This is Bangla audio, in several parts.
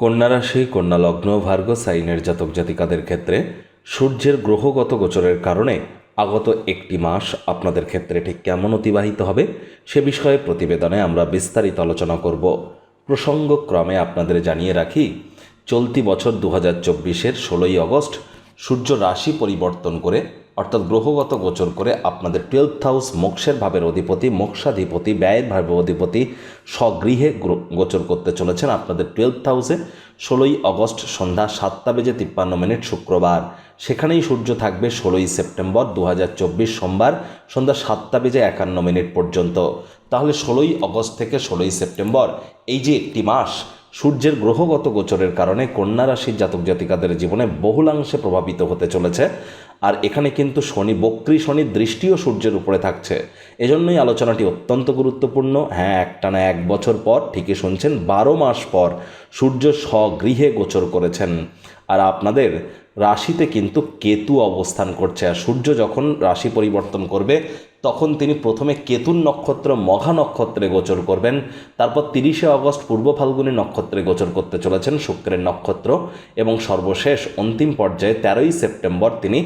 কন্যা রাশি কন্যা লগ্ন ভার্গ সাইনের জাতক জাতিকাদের ক্ষেত্রে সূর্যের গ্রহগত গোচরের কারণে আগত একটি মাস আপনাদের ক্ষেত্রে ঠিক কেমন অতিবাহিত হবে সে বিষয়ে প্রতিবেদনে আমরা বিস্তারিত আলোচনা করব। প্রসঙ্গক্রমে আপনাদের জানিয়ে রাখি, চলতি বছর দু হাজার চব্বিশের ষোলোই আগস্ট সূর্য রাশি পরিবর্তন করে, অর্থাৎ গ্রহগত গোচর করে আপনাদের টুয়েলথ হাউস মোক্ষের ভাবের অধিপতি, মোক্ষাধিপতি, ব্যয়ের ভাবের অধিপতি স্বগৃহে গোচর করতে চলেছেন আপনাদের টুয়েলথ হাউসে ষোলোই আগস্ট সন্ধ্যা সাতটা বেজে তিপ্পান্ন মিনিট, শুক্রবার। সেখানেই সূর্য থাকবে ষোলোই সেপ্টেম্বর দু হাজার চব্বিশ সোমবার, সন্ধ্যা সাতটা বেজে একান্ন মিনিট পর্যন্ত। তাহলে ষোলোই আগস্ট থেকে ষোলোই সেপ্টেম্বর, এই যে একটি মাস সূর্যের গ্রহগত গোচরের কারণে কন্যা রাশির জাতক জাতিকাদের জীবনে বহুলাংশে প্রভাবিত হতে চলেছে। আর এখানে কিন্তু শনি বক্রী শনির দৃষ্টিও সূর্যের উপরে থাকছে। এজন্যই আলোচনাটি অত্যন্ত গুরুত্বপূর্ণ। হ্যাঁ একটানা এক বছর পর, ঠিকই শুনছেন, বারো মাস পর সূর্য স্বগৃহে গোচর করেছেন। আর আপনাদের রাশিতে কিন্তু কেতু অবস্থান করছে। আর সূর্য যখন রাশি পরিবর্তন করবে তখন তিনি প্রথমে কেতুর নক্ষত্র, মঘা নক্ষত্রে গোচর করবেন। তারপর তিরিশে অগস্ট পূর্ব ফাল্গুনী নক্ষত্রে গোচর করতে চলেছেন শুক্রের নক্ষত্র এবং সর্বশেষ অন্তিম পর্যায়ে তেরোই সেপ্টেম্বর তিনি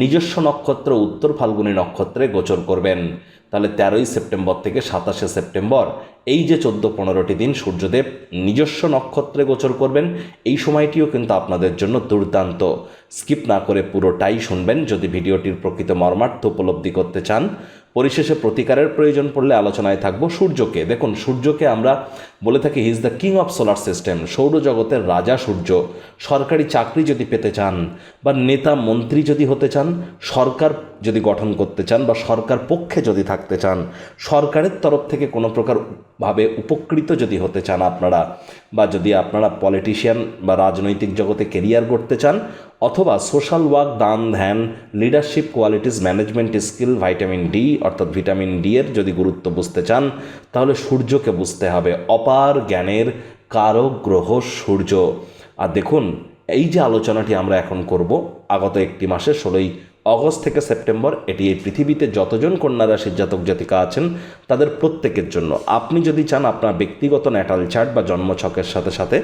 নিজস্ব নক্ষত্র, উত্তর ফাল্গুনী নক্ষত্রে গোচর করবেন। তাহলে তেরোই সেপ্টেম্বর থেকে সাতাশে সেপ্টেম্বর, এই যে চোদ্দ পনেরোটি দিন সূর্যদেব নিজস্ব নক্ষত্রে গোচর করবেন, এই সময়টিও কিন্তু আপনাদের জন্য দুর্দান্ত। স্কিপ না করে পুরোটাই শুনবেন। যদি ভিডিওটির প্রকৃত মর্মার্থ উপলব্ধি করতে চান পরিশেষে প্রতিকারের প্রয়োজন পড়লে আলোচনায় থাকব সূর্যকে। দেখুন, সূর্যকে আমরা বলে থাকি he is the king of solar system সৌরজগতের রাজা সূর্য। সরকারি চাকরি যদি পেতে চান বা নেতা মন্ত্রী যদি হতে চান, সরকার যদি গঠন করতে চান বা সরকার পক্ষে যদি থাকতে চান, সরকারের তরফ থেকে কোনো প্রকার ভাবে উপকৃত যদি হতে চান আপনারা বা যদি আপনারা পলিটিশিয়ান বা রাজনৈতিক জগতে কেরিয়ার করতে চান অথবা সোশ্যাল ওয়ার্ক দান, ধ্যান leadership qualities management skill vitamin D অর্থাৎ ভিটামিন ডি এর যদি গুরুত্ব বুঝতে চান, তাহলে সূর্যকে বুঝতে হবে। অপার জ্ঞানের কারক গ্রহ সূর্য। আর দেখুন, এই যে আলোচনাটি আমরা এখন করব, আগত একটি মাসে ষোলোই অগস্ট থেকে সেপ্টেম্বর, এটি এই পৃথিবীতে যতজন কন্যা রাশির জাতক জাতিকা আছেন, তাদের প্রত্যেকের জন্য। আপনি যদি চান আপনার ব্যক্তিগত ন্যাটাল চার্ট বা জন্মছকের সাথে সাথে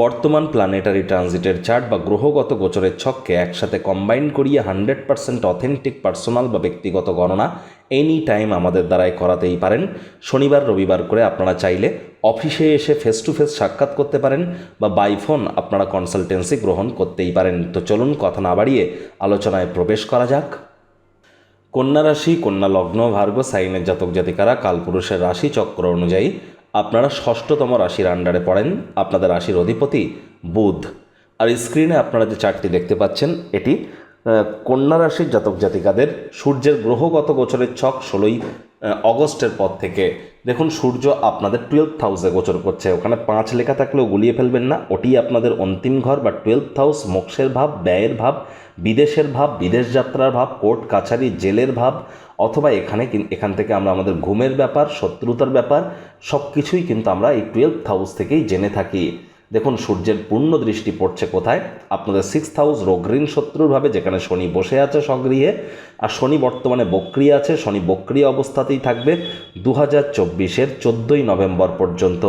বর্তমান প্ল্যানেটারি ট্রানজিটের চার্ট বা গ্রহগত গোচরের ছককে একসাথে কম্বাইন করিয়ে হান্ড্রেড পার্সেন্ট অথেন্টিক পার্সোনাল বা ব্যক্তিগত গণনা এনি টাইম আমাদের দ্বারাই করাতেই পারেন। শনিবার, রবিবার করে আপনারা চাইলে অফিসে এসে ফেস টু ফেস সাক্ষাৎ করতে পারেন বা বাই ফোন আপনারা কনসালটেন্সি গ্রহণ করতেই পারেন। তো চলুন কথা না বাড়িয়ে আলোচনায় প্রবেশ করা যাক। কন্যা রাশি, কন্যা লগ্ন, ভার্গ, সাইনের জাতক জাতিকারা কালপুরুষের রাশি চক্র অনুযায়ী আপনারা ষষ্ঠতম রাশির আন্ডারে পড়েন, আপনাদের রাশির অধিপতি বুধ। আর স্ক্রিনে আপনারা যে চারটি দেখতে পাচ্ছেন, এটি কন্যা রাশির জাতক জাতিকাদের সূর্যের গ্রহগত গোচরের ছক ষোলোই অগস্টের পর থেকে। দেখুন, সূর্য আপনাদের টুয়েলভ হাউসে গোচর করছে। ওখানে পাঁচ লেখা থাকলেও গুলিয়ে ফেলবেন না। ওটি আপনাদের অন্তিম ঘর বা টুয়েলভ হাউস মোক্ষের ভাব, ব্যয়ের ভাব, বিদেশের ভাব, বিদেশ যাত্রার ভাব, কোর্ট, কাছারি, জেলের ভাব অথবা এখানে এখান থেকে আমরা আমাদের ঘুমের ব্যাপার, শত্রুতার ব্যাপার সব কিছুই কিন্তু আমরা এই টুয়েলথ হাউস থেকেই জেনে থাকি। দেখুন, সূর্যের পূর্ণ দৃষ্টি পড়ছে কোথায়? আপনাদের সিক্স হাউস রোগঋণ শত্রুরভাবে যেখানে শনি বসে আছে স্বগৃহে, আর শনি বর্তমানে বক্রি আছে। শনি বক্রি অবস্থাতেই থাকবে দু হাজার চব্বিশের চোদ্দোই নভেম্বর পর্যন্ত।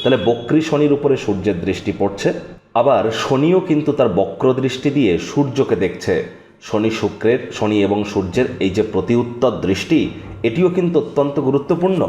তাহলে বক্রি শনির উপরে সূর্যের দৃষ্টি পড়ছে। আবার শনিও কিন্তু তার বক্র দৃষ্টি দিয়ে সূর্যকে দেখছে। শনি শুক্রের, শনি এবং সূর্যের এই যে প্রতি উত্তর দৃষ্টি, এটিও কিন্তু অত্যন্ত গুরুত্বপূর্ণ।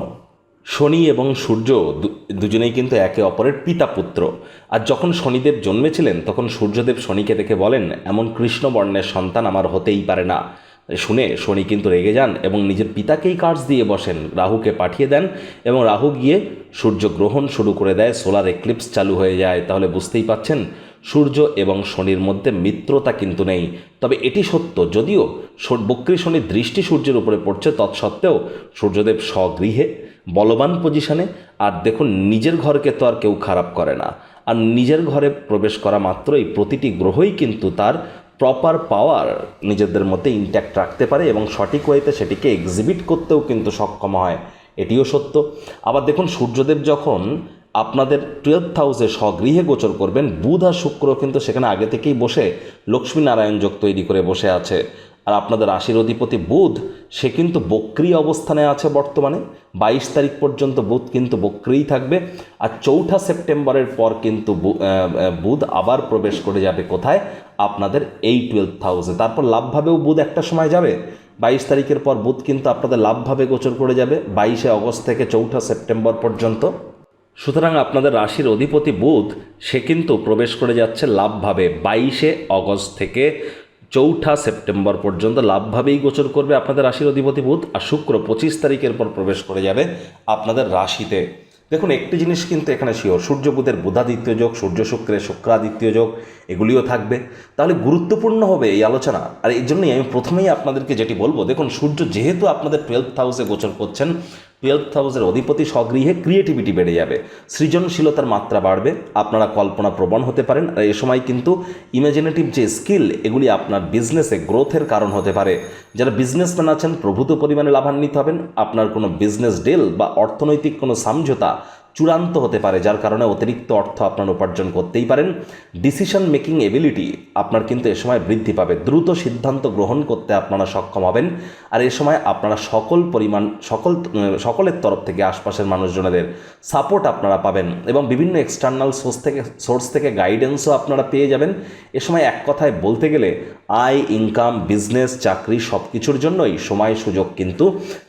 শনি এবং সূর্য দুজনেই কিন্তু একে অপরের পিতা পুত্র। আর যখন শনিদেব জন্মেছিলেন, তখন সূর্যদেব শনিকে দেখে বলেন, এমন কৃষ্ণবর্ণের সন্তান আমার হতেই পারে না। শুনে শনি কিন্তু রেগে যান এবং নিজের পিতাকেই কার্স দিয়ে বসেন, রাহুকে পাঠিয়ে দেন এবং রাহু গিয়ে সূর্য গ্রহণ শুরু করে দেয়। সোলার এক্লিপস চালু হয়ে যায়। তাহলে বুঝতেই পাচ্ছেন সূর্য এবং শনির মধ্যে মিত্রতা কিন্তু নেই। তবে এটি সত্য, যদিও বক্রী শনির দৃষ্টি সূর্যের উপরে পড়ছে, তৎসত্ত্বেও সূর্যদেব স্বগৃহে, বলবান পজিশনে আর দেখুন নিজের ঘরকে তো আর কেউ খারাপ করে না। আর নিজের ঘরে প্রবেশ করা মাত্রই প্রতিটি গ্রহই কিন্তু তার প্রপার পাওয়ার নিজেদের মধ্যে ইন্ট্যাক্ট রাখতে পারে এবং সঠিক ওয়েতে সেটিকে এক্সিবিট করতেও কিন্তু সক্ষম হয়। এটিও সত্য। আবার দেখুন সূর্যদেব যখন আপনাদের টুয়েলথ হাউসে স্বগৃহে গোচর করবেন। বুধ আর শুক্র কিন্তু সেখানে আগে থেকেই বসে লক্ষ্মী নারায়ণ যোগ তৈরি করে বসে আছে। আর আপনাদের রাশির অধিপতি বুধ, সে কিন্তু বক্রি অবস্থানে আছে বর্তমানে। বাইশ তারিখ পর্যন্ত বুধ কিন্তু বক্রিই থাকবে। আর চৌঠা সেপ্টেম্বরের পর কিন্তু বুধ আবার প্রবেশ করে যাবে কোথায়? আপনাদের এই টুয়েলভ হাউসে তারপর লাভভাবেও বুধ একটা সময় যাবে। বাইশ তারিখের পর বুধ কিন্তু আপনাদের লাভভাবে গোচর করে যাবে। বাইশে অগস্ট থেকে চৌঠা সেপ্টেম্বর পর্যন্ত। সুতরাং আপনাদের রাশির অধিপতি বুধ, সে কিন্তু প্রবেশ করে যাচ্ছে লাভভাবে। বাইশে অগস্ট থেকে চৌঠা সেপ্টেম্বর পর্যন্ত লাভভাবেই গোচর করবে আপনাদের রাশির অধিপতি বুধ, আর শুক্র পঁচিশ তারিখের পর প্রবেশ করে যাবে আপনাদের রাশিতে। দেখুন, একটি জিনিস কিন্তু এখানে শিওর সূর্য বুধের বুধাদিত্য যোগ, সূর্য শুক্রের শুক্রাদিত্য যোগ, এগুলিও থাকবে। তাহলে গুরুত্বপূর্ণ হবে এই আলোচনা, আর এই জন্যই আমি প্রথমেই আপনাদেরকে যেটি বলব, দেখুন, সূর্য যেহেতু আপনাদের টুয়েলভ হাউসে গোচর করছেন টুয়েলভ হাউসের অধিপতি স্বগৃহে ক্রিয়েটিভিটি বেড়ে যাবে। সৃজনশীলতার মাত্রা বাড়বে। আপনারা কল্পনা প্রবণ হতে পারেন। আর এ সময় কিন্তু ইমাজিনেটিভ যে স্কিল এগুলি আপনার বিজনেসে গ্রোথের কারণ হতে পারে। যারা বিজনেসম্যান আছেন, প্রভূত পরিমাণে লাভান্বিত হবেন। আপনার কোনো বিজনেস ডিল বা অর্থনৈতিক কোনো সমঝোতা চূড়ান্ত হতে পারে, যার কারণে অতিরিক্ত অর্থ আপনার উপার্জন করতেই পারেন। ডিসিশন মেকিং এবিলিটি আপনার কিন্তু এ সময় বৃদ্ধি পাবে। দ্রুত সিদ্ধান্ত গ্রহণ করতে আপনারা সক্ষম হবেন। আর এ সময় আপনারা সকল পরিমাণ, সকল, সকলের তরফ থেকে আশপাশের মানুষজনেদের সাপোর্ট আপনারা পাবেন এবং বিভিন্ন এক্সটার্নাল সোর্স থেকে সোর্স থেকে গাইডেন্সও আপনারা পেয়ে যাবেন। এ সময় এক কথায় বলতে গেলে আয় ইনকাম বিজনেস চাকরি সব কিছুর জন্যই সময় সুযোগ কিন্তু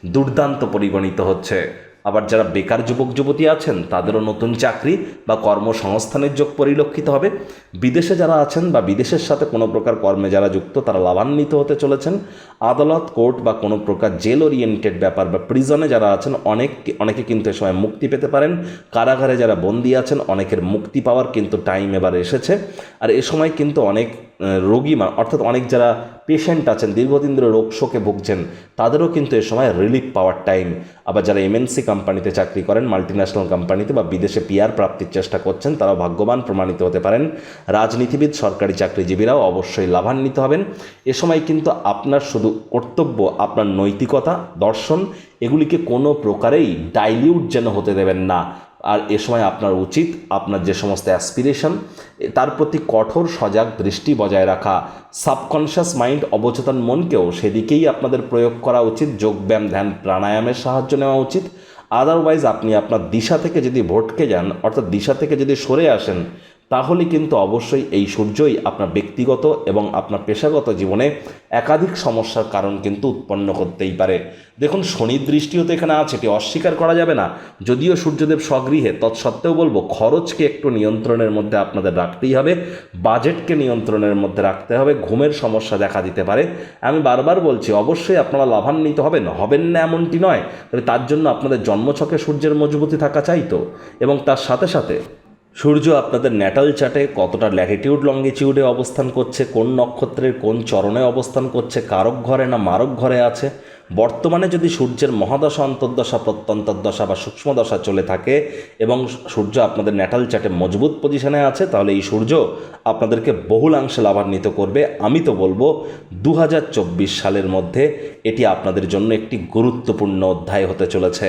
দুর্দান্ত পরিগণিত হচ্ছে। আবার যারা বেকার যুবক, যুবতী আছেন, তাদেরও নতুন চাকরি বা কর্মসংস্থানের যোগ পরিলক্ষিত হবে। বিদেশে যারা আছেন বা বিদেশের সাথে কোনো প্রকার কর্মে যারা যুক্ত, তারা লাভান্বিত হতে চলেছেন। আদালত, কোর্ট বা কোনো প্রকার জেল ওরিয়েন্টেড ব্যাপার বা প্রিজনে যারা আছেন, অনেক, অনেকে কিন্তু এ সময় মুক্তি পেতে পারেন। কারাগারে যারা বন্দী আছেন, অনেকের মুক্তি পাওয়ার কিন্তু টাইম এবার এসেছে। আর এ সময় কিন্তু অনেক রোগী মা- অর্থাৎ অনেক যারা পেশেন্ট আছেন, দীর্ঘদিন ধরে রোগ শোকে ভুগছেন, তাদেরও কিন্তু এ সময় রিলিফ পাওয়ার টাইম আবার যারা এমএনসি কোম্পানিতে চাকরি করেন মাল্টিন্যাশনাল কোম্পানিতে বা বিদেশে পিআর প্রাপ্তির চেষ্টা করছেন, তারাও ভাগ্যবান, প্রমাণিত হতে পারেন। রাজনীতিবিদ, সরকারি চাকরিজীবীরাও অবশ্যই লাভান্বিত হবেন। এ সময় কিন্তু আপনার শুধু কর্তব্য, আপনার নৈতিকতা, দর্শন, এগুলিকে কোনো প্রকারেই ডাইলিউট যেন হতে দেবেন না। আর এ সময় আপনার উচিত আপনার যে সমস্ত অ্যাসপিরেশন তার প্রতি কঠোর সজাগ দৃষ্টি বজায় রাখা। সাবকনশিয়াস মাইন্ড অবচেতন মনকেও সেদিকেই আপনাদের প্রয়োগ করা উচিত। যোগব্যায়াম, ধ্যান, প্রাণায়ামের সাহায্য নেওয়া উচিত। আদারওয়াইজ আপনি আপনার দিশা থেকে যদি ভটকে যান, অর্থাৎ দিশা থেকে যদি সরে আসেন তাহলে কিন্তু অবশ্যই এই সূর্যই আপনার ব্যক্তিগত এবং আপনার পেশাগত জীবনে একাধিক সমস্যার কারণ কিন্তু উৎপন্ন করতেই পারে। দেখুন, শনির দৃষ্টিও তো এখানে আছে, এটি অস্বীকার করা যাবে না। যদিও সূর্যদেব স্বগৃহে, তৎসত্ত্বেও বলব, খরচকে একটু নিয়ন্ত্রণের মধ্যে আপনাদের রাখতেই হবে, বাজেটকে নিয়ন্ত্রণের মধ্যে রাখতে হবে, ঘুমের সমস্যা দেখা দিতে পারে। আমি বারবার বলছি, অবশ্যই আপনারা লাভান্বিত হবেন হবেন না এমনটি নয়, তবে তার জন্য আপনাদের জন্মছকে সূর্যের মজবুতি থাকা চাইতো এবং তার সাথে সাথে সূর্য আপনাদের ন্যাটাল চার্টে কতটা ল্যাটিটিউড লঙ্গিটিউডে অবস্থান করছে, কোন নক্ষত্রের কোন চরণে অবস্থান করছে, কারক ঘরে না মারক ঘরে আছে? বর্তমানে যদি সূর্যের মহাদশা, অন্তর্দশা, প্রত্যন্তর্দশা বা সূক্ষ্মদশা চলে থাকে এবং সূর্য আপনাদের ন্যাটাল চার্টে মজবুত পজিশনে আছে, তাহলে এই সূর্য আপনাদেরকে বহুলাংশে লাভান্বিত করবে। আমি তো বলব দু হাজার চব্বিশ সালের মধ্যে এটি আপনাদের জন্য একটি গুরুত্বপূর্ণ অধ্যায় হতে চলেছে।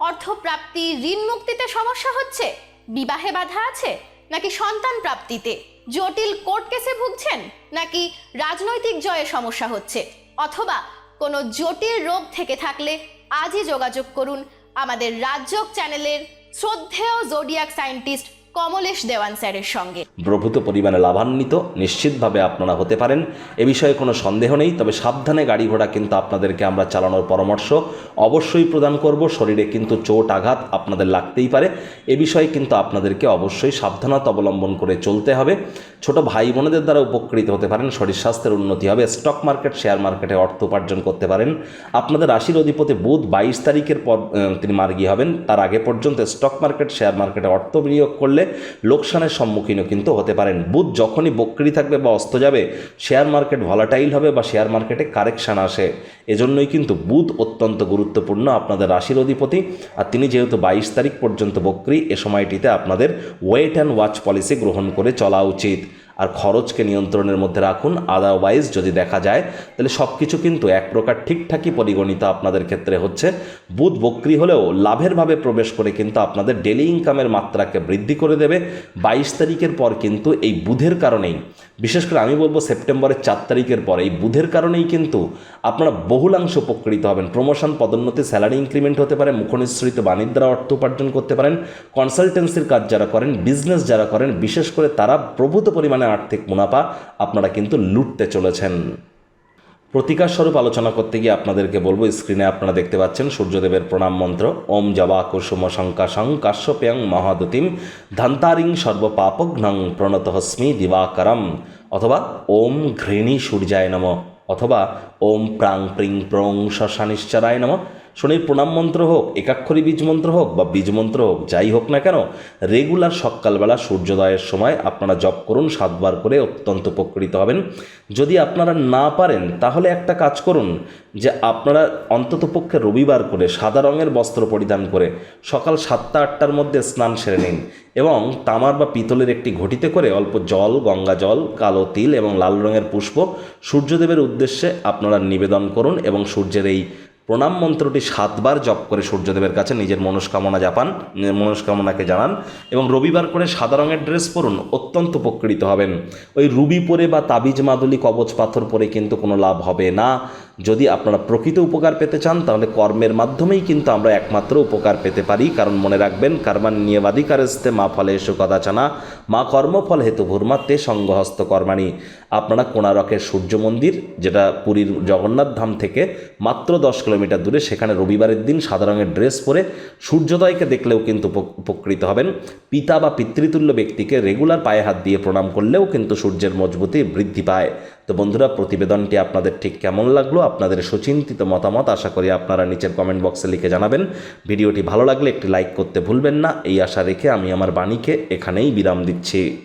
অর্থপ্রাপ্তি, ঋণ মুক্তিতে সমস্যা হচ্ছে? বিবাহে বাধা আছে? নাকি সন্তান প্রাপ্তিতে? জটিল কোর্ট কেসে ভুগছেন? নাকি রাজনৈতিক জয়ে সমস্যা হচ্ছে? অথবা কোনো জটিল রোগ থেকে থাকলে আজই যোগাযোগ করুন আমাদের রাজযোগ চ্যানেলের শ্রদ্ধেয় জোডিয়াক সায়েন্টিস্ট কমলেশ দেওয়ান স্যারের সঙ্গে। প্রভূত পরিমাণে লাভান্বিত, নিশ্চিতভাবে আপনারা হতে পারেন। এ বিষয়ে কোনো সন্দেহ নেই, তবে সাবধানে গাড়ি ঘোড়া কিন্তু আপনাদেরকে আমরা চালানোর পরামর্শ অবশ্যই প্রদান করব। শরীরে কিন্তু চোট, আঘাত আপনাদের লাগতেই পারে। এ বিষয়ে কিন্তু আপনাদেরকে অবশ্যই সাবধানতা অবলম্বন করে চলতে হবে। ছোট ভাই বোনেদের দ্বারা উপকৃত হতে পারেন, শরীর স্বাস্থ্যের উন্নতি হবে, স্টক মার্কেট, শেয়ার মার্কেটে অর্থ উপার্জন করতে পারেন। আপনাদের রাশির অধিপতি বুধ বাইশ তারিখের পর তিনি মার্গী হবেন। তার আগে পর্যন্ত স্টক মার্কেট, শেয়ার মার্কেটে অর্থ বিনিয়োগ করলে লোকসানের সম্মুখীনও কিন্তু হতে পারেন। বুধ যখনই বক্রি থাকবে বা অস্ত যাবে শেয়ার মার্কেট ভলাটাইল হবে বা শেয়ার মার্কেটে কারেকশান আসে। এজন্যই কিন্তু বুধ অত্যন্ত গুরুত্বপূর্ণ আপনাদের রাশির অধিপতি। আর তিনি যেহেতু বাইশ তারিখ পর্যন্ত বক্রি, এ সময়টিতে আপনাদের ওয়েট অ্যান্ড ওয়াচ পলিসি গ্রহণ করে চলা উচিত। আর খরচকে নিয়ন্ত্রণের মধ্যে রাখুন। আদারওয়াইজ যদি দেখা যায়, তাহলে সব কিছু কিন্তু এক প্রকার ঠিকঠাকই পরিগণিত আপনাদের ক্ষেত্রে হচ্ছে। বুধ বক্রি হলেও লাভেরভাবে প্রবেশ করে কিন্তু আপনাদের ডেলি ইনকামের মাত্রাকে বৃদ্ধি করে দেবে। বাইশ তারিখের পর কিন্তু এই বুধের কারণেই, বিশেষ করে আমি বলব সেপ্টেম্বরের চার তারিখের পর এই বুধের কারণেই কিন্তু আপনারা বহুলাংশ উপকৃত হবেন। প্রমোশন পদোন্নতি স্যালারি ইনক্রিমেন্ট হতে পারে, মুখনিসৃত বাণিজ্য দ্বারা অর্থ উপার্জন করতে পারেন। কনসালটেন্সির কাজ যারা করেন বিজনেস যারা করেন, বিশেষ করে তারা প্রভূত পরিমাণে আর্থিক মুনাফা আপনারা কিন্তু লুটতে চলেছেন। প্রতিকার স্বরূপ আলোচনা করতে গিয়ে আপনাদেরকে বলব, স্ক্রিনে আপনারা দেখতে পাচ্ছেন সূর্যদেবের প্রণাম মন্ত্র, ওম জবা কুসুম শঙ্কাশং কাশ্যপ্যাং মহাদতিম ধান্তারিং সর্বপাপঘ্নং প্রণতহস্মি দিবাকরম অথবা ওম ঘৃণী সূর্যায় নম অথবা ওম প্রাং প্রিং প্রং শশানিশ্চরায় নম শনির প্রণাম মন্ত্র হোক, একাক্ষরী বীজ মন্ত্র হোক বা বীজ মন্ত্র হোক, যাই হোক না কেন রেগুলার সকালবেলা সূর্যোদয়ের সময় আপনারা জপ করুন, সাতবার করে অত্যন্ত উপকৃত হবেন। যদি আপনারা না পারেন, তাহলে একটা কাজ করুন যে আপনারা অন্ততপক্ষে রবিবার করে সাদা রঙের বস্ত্র পরিধান করে সকাল সাতটা আটটার মধ্যে স্নান সেরে নিন এবং তামার বা পিতলের একটি ঘটিতে করে অল্প জল, গঙ্গা জল, কালো তিল এবং লাল রঙের পুষ্প সূর্যদেবের উদ্দেশ্যে আপনারা নিবেদন করুন এবং সূর্যের এই প্রণাম মন্ত্রটি সাতবার জপ করে সূর্যদেবের কাছে নিজের মনস্কামনা জাপান মনস্কামনাকে জানান এবং রবিবার করে সাদা রঙের ড্রেস পরুন, অত্যন্ত উপকৃত হবেন। ওই রুবি পরে বা তাবিজ মাদুলি কবচ পাথর পরে কিন্তু কোনো লাভ হবে না। যদি আপনারা প্রকৃত উপকার পেতে চান, তাহলে কর্মের মাধ্যমেই কিন্তু আমরা একমাত্র উপকার পেতে পারি। কারণ মনে রাখবেন কারমান নিয়বাধিকারস্তে মা ফলে এসো কদাচানা, মা কর্মফল হেতু ভূর্মা সঙ্গহস্ত কর্মাণী। আপনারা কোণারকের সূর্য মন্দির, যেটা পুরীর জগন্নাথ ধাম থেকে মাত্র দশ কিলোমিটার দূরে, সেখানে রবিবারের দিন সাদা রঙের ড্রেস পরে সূর্যোদয়কে দেখলেও কিন্তু উপ- উপকৃত হবেন। পিতা বা পিতৃতুল্য ব্যক্তিকে রেগুলার পায়ে হাত দিয়ে প্রণাম করলেও কিন্তু সূর্যের মজবুতি বৃদ্ধি পায়। তো বন্ধুরা, প্রতিবেদনটি আপনাদের ঠিক কেমন লাগল? আপনাদের সুচিন্তিত মতামত আশা করি আপনারা নিচের কমেন্ট বক্সে লিখে জানাবেন। ভিডিওটি ভালো লাগলে একটি লাইক করতে ভুলবেন না। এই আশা রেখে আমি আমার বাণীকে এখানেই বিরাম দিচ্ছি।